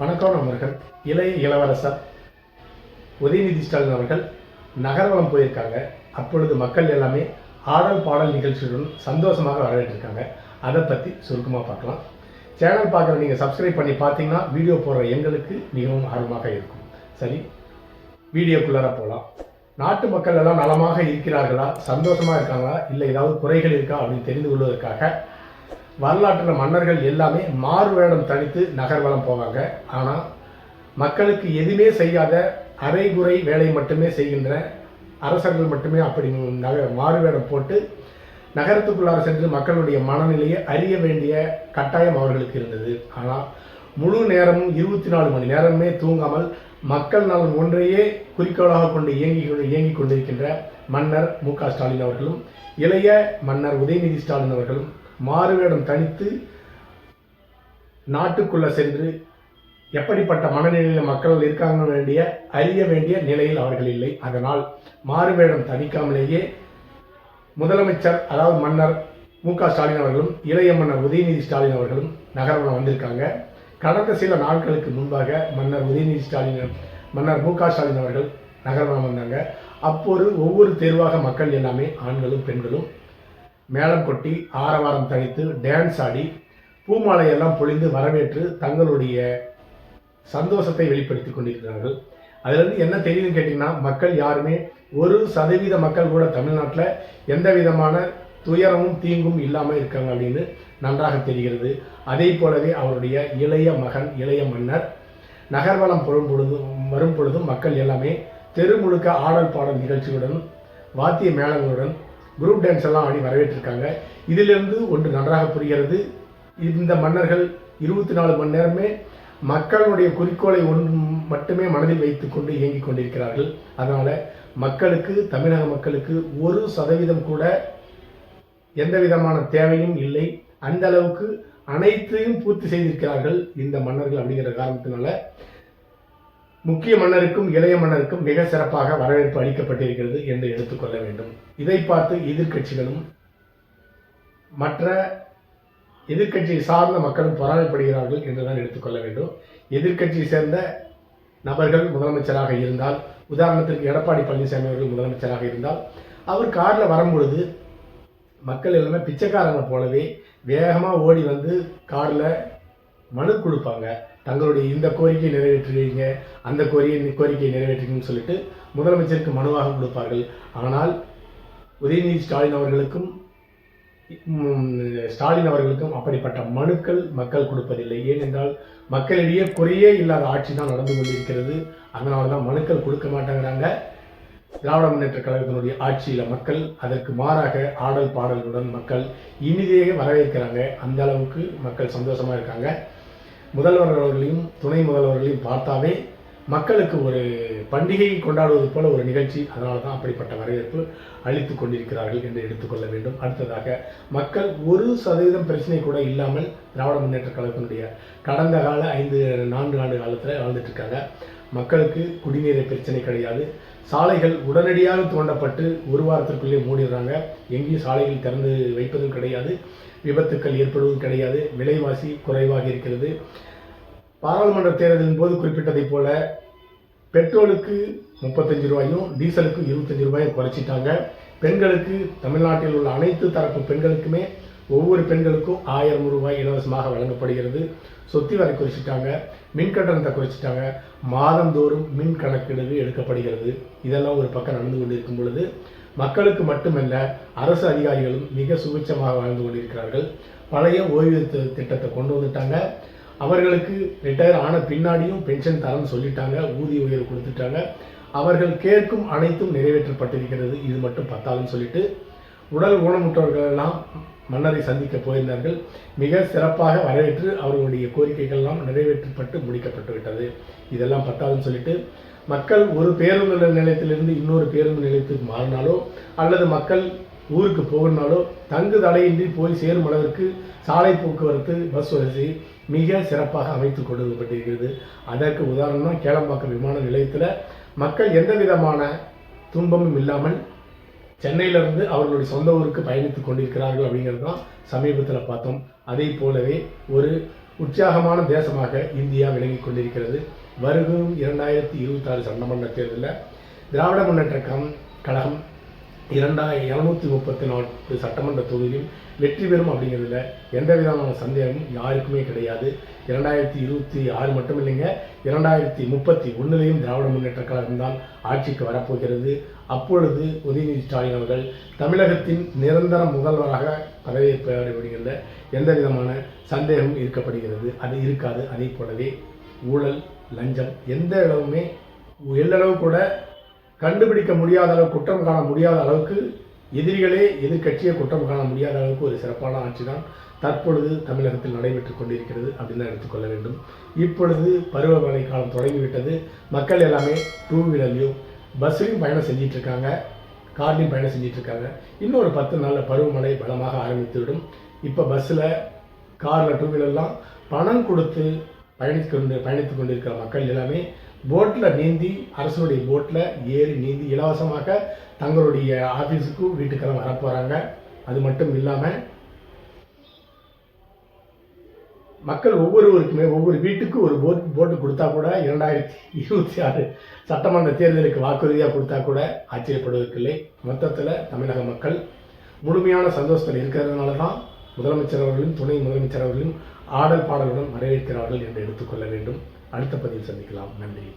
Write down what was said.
வணக்கம் நண்பர்கள். இளைய இளவரசர் உதயநிதி ஸ்டாலின் அவர்கள் நகர்வலம் போயிருக்காங்க. அப்பொழுது மக்கள் எல்லாமே ஆடல் பாடல் நிகழ்ச்சியுடன் சந்தோஷமாக வரவேற்றிருக்காங்க அதை பற்றி சுருக்கமாக பார்க்கலாம். சேனல் பார்க்குற நீங்கள் சப்ஸ்கிரைப் பண்ணி பார்த்தீங்கன்னா வீடியோ போடுற எங்களுக்கு மிகவும் ஆர்வமாக இருக்கும். சரி வீடியோக்குள்ளார போகலாம் நாட்டு மக்கள் எல்லாம் நலமாக இருக்கிறார்களா? சந்தோஷமாக இருக்காங்களா? இல்லை ஏதாவது குறைகள் இருக்கா அப்படின்னு தெரிந்து கொள்வதற்காக வரலாற்றில் மன்னர்கள் எல்லாமே மாறுவேடம் தனித்து நகர்வலம் போவாங்க. ஆனால் மக்களுக்கு எதுவுமே செய்யாத அரைகுறை வேலை மட்டுமே செய்கின்ற அரசர்கள் மட்டுமே அப்படி நக மாறுவேடம் போட்டு நகரத்துக்குள்ளார சென்று மக்களுடைய மனநிலையை அறிய வேண்டிய கட்டாயம் அவர்களுக்கு இருந்தது. ஆனால் முழு நேரமும் இருபத்தி நாலு மணி நேரமே தூங்காமல் மக்கள் நலன் ஒன்றையே குறிக்கோளாக கொண்டு இயங்கி இயங்கிக் கொண்டிருக்கின்ற மன்னர் மு க ஸ்டாலின் அவர்களும் இளைய மன்னர் உதயநிதி ஸ்டாலின் அவர்களும் மாறுவேடம் தனித்து நாட்டுக்குள்ளே சென்று எப்படிப்பட்ட மனநிலையில் மக்கள் இருக்காங்க வேண்டிய அறிய வேண்டிய நிலையில் அவர்கள் இல்லை. அதனால் மாறுவேடம் தணிக்காமலேயே முதலமைச்சர் அதாவது மன்னர் மு க ஸ்டாலின் அவர்களும் இளைய மன்னர் உதயநிதி ஸ்டாலின் அவர்களும் நகரம் வந்திருக்காங்க. கடந்த சில நாட்களுக்கு முன்பாக மன்னர் உதயநிதி ஸ்டாலின் மன்னர் மு க ஸ்டாலின் அவர்கள் நகரம் வந்தாங்க. அப்போது ஒவ்வொரு தேர்வாக மக்கள் எல்லாமே ஆண்களும் பெண்களும் மேளம் கொட்டி ஆரவாரம் தழைத்து டான்ஸ் ஆடி பூமாலையெல்லாம் பொழிந்து வரவேற்று தங்களுடைய சந்தோஷத்தை வெளிப்படுத்திக் கொண்டிருக்கிறார்கள். அதிலிருந்து என்ன தெரியுதுன்னு கேட்டிங்கன்னா மக்கள் யாருமே ஒரு சதவீத மக்கள் கூட தமிழ்நாட்டில் எந்த விதமான துயரமும் தீங்கும் இல்லாமல் இருக்காங்க அப்படின்னு நன்றாக தெரிகிறது. அதே போலவே அவருடைய இளைய மகன் இளைய மன்னர் நகர்வலம் புறம் பொழுதும் வரும் பொழுதும் மக்கள் எல்லாமே தெரு முழுக்க ஆடல் பாடல் நிகழ்ச்சியுடன் வாத்திய மேளங்களுடன் குரூப் டான்ஸ் எல்லாம் ஆடி வரவேற்றிருக்காங்க. இதிலிருந்து ஒன்று நன்றாக புரிகிறது. இந்த மன்னர்கள் இருபத்தி நாலு மணி நேரமே மக்களுடைய குறிக்கோளை ஒன்று மட்டுமே மனதில் வைத்துக்கொண்டு இயங்கிக் கொண்டிருக்கிறார்கள். அதனால் மக்களுக்கு தமிழக மக்களுக்கு ஒரு சதவீதம் கூட எந்த விதமான தேவையும் இல்லை. அந்த அளவுக்கு அனைத்தையும் பூர்த்தி செய்திருக்கிறார்கள் இந்த மன்னர்கள் அப்படிங்கிற காரணத்தினால. முக்கிய மன்னருக்கும் இளைய மன்னருக்கும் மிக சிறப்பாக வரவேற்பு அளிக்கப்பட்டிருக்கிறது என்று எடுத்துக்கொள்ள வேண்டும். இதை பார்த்து எதிர்க்கட்சிகளும் மற்ற எதிர்க்கட்சியை சார்ந்த மக்களும் பொறாமைப்படுகிறார்கள் என்றுதான் எடுத்துக்கொள்ள வேண்டும். எதிர்க்கட்சியை சேர்ந்த நபர்கள் முதலமைச்சராக இருந்தால் உதாரணத்திற்கு எடப்பாடி பழனிசாமி அவர்கள் முதலமைச்சராக இருந்தால் அவர் காரில் வரும்பொழுது மக்கள் எல்லாமே பிச்சைக்காரங்களை போலவே வேகமாக ஓடி வந்து காரில் மனு கொடுப்பாங்க. தங்களுடைய இந்த கோரிக்கையை நிறைவேற்றுவீங்க அந்த கோரிக்கை கோரிக்கையை நிறைவேற்றுங்கன்னு சொல்லிட்டு முதலமைச்சருக்கு மனுவாக கொடுப்பார்கள். ஆனால் உதயநிதி ஸ்டாலின் அவர்களுக்கும் ஸ்டாலின் அவர்களுக்கும் அப்படிப்பட்ட மனுக்கள் மக்கள் கொடுப்பதில்லை. ஏனென்றால் மக்களிடையே குறையே இல்லாத ஆட்சி தான் நடந்து கொண்டிருக்கிறது. அதனால தான் மனுக்கள் கொடுக்க மாட்டேங்கிறாங்க. திராவிட முன்னேற்ற கழகத்தினுடைய ஆட்சியில் மக்கள் அதற்கு மாறாக ஆடல் பாடல்களுடன் மக்கள் இனிதே வரவேற்கிறாங்க. அந்த அளவுக்கு மக்கள் சந்தோஷமாக இருக்காங்க. முதல்வர் அவர்களையும் துணை முதல்வர்களையும் பார்த்தாவே மக்களுக்கு ஒரு பண்டிகையை கொண்டாடுவது போல ஒரு நிகழ்ச்சி. அதனால தான் அப்படிப்பட்ட வரவேற்பு அளித்து கொண்டிருக்கிறார்கள் என்று எடுத்துக்கொள்ள வேண்டும். அடுத்ததாக மக்கள் ஒரு சதவீதம் பிரச்சனை கூட இல்லாமல் திராவிட முன்னேற்ற கழகத்தினுடைய கடந்த கால ஐந்து நான்கு ஆண்டு காலத்தில் வாழ்ந்துட்டு இருக்காங்க. மக்களுக்கு குடிநீர் பிரச்சனை கிடையாது. சாலைகள் உடனடியாக தோண்டப்பட்டு ஒரு வாரத்திற்குள்ளே மூடிடுறாங்க. எங்கேயும் சாலைகள் திறந்து வைப்பதும் கிடையாது. விபத்துக்கள் ஏற்படுவதும் கிடையாது. விலைவாசி குறைவாக இருக்கிறது. பாராளுமன்ற தேர்தலின் போது குறிப்பிட்டதைப் போல பெட்ரோலுக்கு முப்பத்தஞ்சு ரூபாயும் டீசலுக்கு இருபத்தஞ்சு ரூபாயும் குறைச்சிட்டாங்க. பெண்களுக்கு தமிழ்நாட்டில் உள்ள அனைத்து தரப்பு பெண்களுக்குமே ஒவ்வொரு பெண்களுக்கும் ஆயிரம் ரூபாய் இலவசமாக வழங்கப்படுகிறது. சொத்தி வரை குறைச்சிட்டாங்க மின் கட்டணத்தை குறைச்சிட்டாங்க. மாதந்தோறும் மின் கணக்கெடுவு எடுக்கப்படுகிறது. இதெல்லாம் ஒரு பக்கம் நடந்து கொண்டிருக்கும் பொழுது மக்களுக்கு மட்டுமல்ல அரசு அதிகாரிகளும் மிக சுபிட்சமாக வாழ்ந்து கொண்டிருக்கிறார்கள். பழைய ஓய்வு திட்டத்தை கொண்டு வந்துட்டாங்க. அவர்களுக்கு ரிட்டையர் ஆன பின்னாடியும் பென்ஷன் தரம்னு சொல்லிட்டாங்க ஊதிய உயர்வு கொடுத்துட்டாங்க. அவர்கள் கேட்கும் அனைத்தும் நிறைவேற்றப்பட்டிருக்கிறது. இது மட்டும் பத்தாதுன்னு சொல்லிட்டு உடல் ஊனமுற்றவர்கள் எல்லாம் மன்னரை சந்திக்க போயிருந்தார்கள். மிக சிறப்பாக வரவேற்று அவர்களுடைய கோரிக்கைகள் எல்லாம் நிறைவேற்றப்பட்டு முடிக்கப்பட்டு விட்டது இதெல்லாம் பத்தாதுன்னு சொல்லிட்டு மக்கள் ஒரு பேருந்து நிலையத்திலிருந்து இன்னொரு பேருந்து நிலையத்துக்கு மாறினாலோ அல்லது மக்கள் ஊருக்கு போகணுனாலோ தங்கு தடையின்றி போய் சேரும் அளவிற்கு சாலை போக்குவரத்து பஸ் வசதி மிக சிறப்பாக அமைத்து கொடுக்கப்பட்டிருக்கிறது அதற்கு உதாரணம் கேளம்பாக்கம் விமான நிலையத்தில் மக்கள் எந்த விதமான துன்பமும் இல்லாமல் சென்னையிலிருந்து அவர்களுடைய சொந்த ஊருக்கு பயணித்துக் கொண்டிருக்கிறார்கள் அப்படிங்கிறது தான் சமீபத்தில் பார்த்தோம். அதே போலவே ஒரு உற்சாகமான தேசமாக இந்தியா விளங்கிக் கொண்டிருக்கிறது. வருகும் இரண்டாயிரத்தி இருபத்தாறு சட்டமன்ற தேர்தலில் திராவிட முன்னேற்ற கழகம் இரண்டாயிரம் இரநூத்தி முப்பத்தி நான்கு சட்டமன்ற தொகுதியில் வெற்றி பெறும் அப்படிங்கிறதுல எந்த விதமான சந்தேகமும் யாருக்குமே கிடையாது. இரண்டாயிரத்தி இருபத்தி ஆறு மட்டும் இல்லைங்க. இரண்டாயிரத்தி முப்பத்தி ஒன்றுலையும் திராவிட முன்னேற்ற கழகம் தான் ஆட்சிக்கு வரப்போகிறது. அப்பொழுது உதயநிதி ஸ்டாலின் அவர்கள் தமிழகத்தின் நிரந்தர முதல்வராக பதவியேற்பார் எந்த விதமான சந்தேகமும் இருக்கப்படுகிறது. அது இருக்காது. அதே போலவே ஊழல் லஞ்சம் எந்த அளவுமே எல்லளவு கூட கண்டுபிடிக்க முடியாத அளவு குற்றம் காண முடியாத அளவுக்கு எதிரிகளே எதிர்க்கட்சியை குற்றம் காண முடியாத அளவுக்கு ஒரு சிறப்பான ஆட்சி தான் தற்பொழுது தமிழகத்தில் நடைபெற்றுக் கொண்டிருக்கிறது அப்படின்னு தான் எடுத்துக்கொள்ள வேண்டும். இப்பொழுது பருவமழை காலம் தொடங்கிவிட்டது. மக்கள் எல்லாமே டூ வீலர்லையும் பஸ்லையும் பயணம் செஞ்சிட்டு இருக்காங்க கார்லையும் பயணம் செஞ்சிட்டு இருக்காங்க இன்னும் ஒரு பத்து நாளில் பருவமழை பலமாக ஆரம்பித்துவிடும். இப்போ பஸ்ஸில் காரில் டூ வீலர்லாம் பணம் கொடுத்து பயணித்து கொண்டு பயணித்து கொண்டிருக்கிற மக்கள் எல்லாமே போட்டில் நீந்தி அரசுடைய போட்டில் ஏறி நீந்தி இலவசமாக தங்களுடைய ஆஃபீஸுக்கும் வீட்டுக்கெல்லாம் வரப்போகிறாங்க அது மட்டும் இல்லாமல் மக்கள் ஒவ்வொருவருக்குமே ஒவ்வொரு வீட்டுக்கு ஒரு போட் போட்டு கொடுத்தா கூட இரண்டாயிரத்தி இருபத்தி ஆறு சட்டமன்ற தேர்தலுக்கு வாக்குறுதியாக கொடுத்தா கூட ஆச்சரியப்படுவதற்கில்லை. மொத்தத்தில் தமிழக மக்கள் முழுமையான சந்தோஷத்தில் இருக்கிறதுனால தான் முதலமைச்சர் அவர்களும் துணை முதலமைச்சர் அவர்களும் ஆடல் பாடலுடன் வரவேற்கிறார்கள் என்று எடுத்துக்கொள்ள வேண்டும். அடுத்த பதிவில் சந்திக்கலாம். நன்றி.